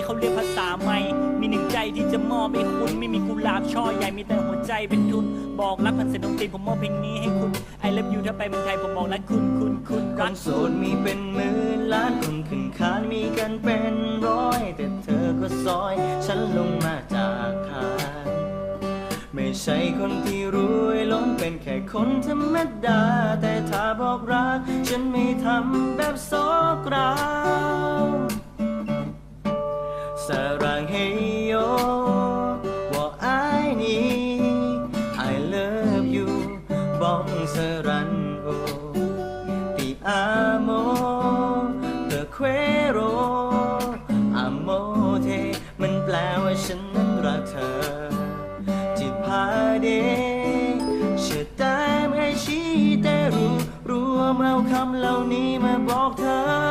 ที่เขาเรียกภาษาใหม่ มีหนึ่งใจที่จะมอบให้คุณ ไม่มีกุหลาบช่อใหญ่มีแต่หัวใจเป็นทุน บอกรักพันเสนองตีผมมอบเพลงนี้ให้คุณ I love you ถ้าไปเมืองไทยผมบอกรักคุณคุณคุณครันกโสดมีเป็นหมื่นล้านคนขึ้นคานมีกันเป็นร้อย แต่เธอก็ซอย ฉันลงมาจากคานไม่ใช่คนที่รวยล้นเป็นแค่คนธรรมดา แต่ถ้าบอกรัก ฉันไม่ทำแบบโซกรา สรังเฮโยว่า I need I love you บ้องสรันโอติอาโมเธอเควโรอาโมเทมันแปลว่าฉันนั้นรักเธอจิตพาเดเชื่อตามให้ชี้แต่รู้รวมเอาคำเหล่านี้มาบอกเธอ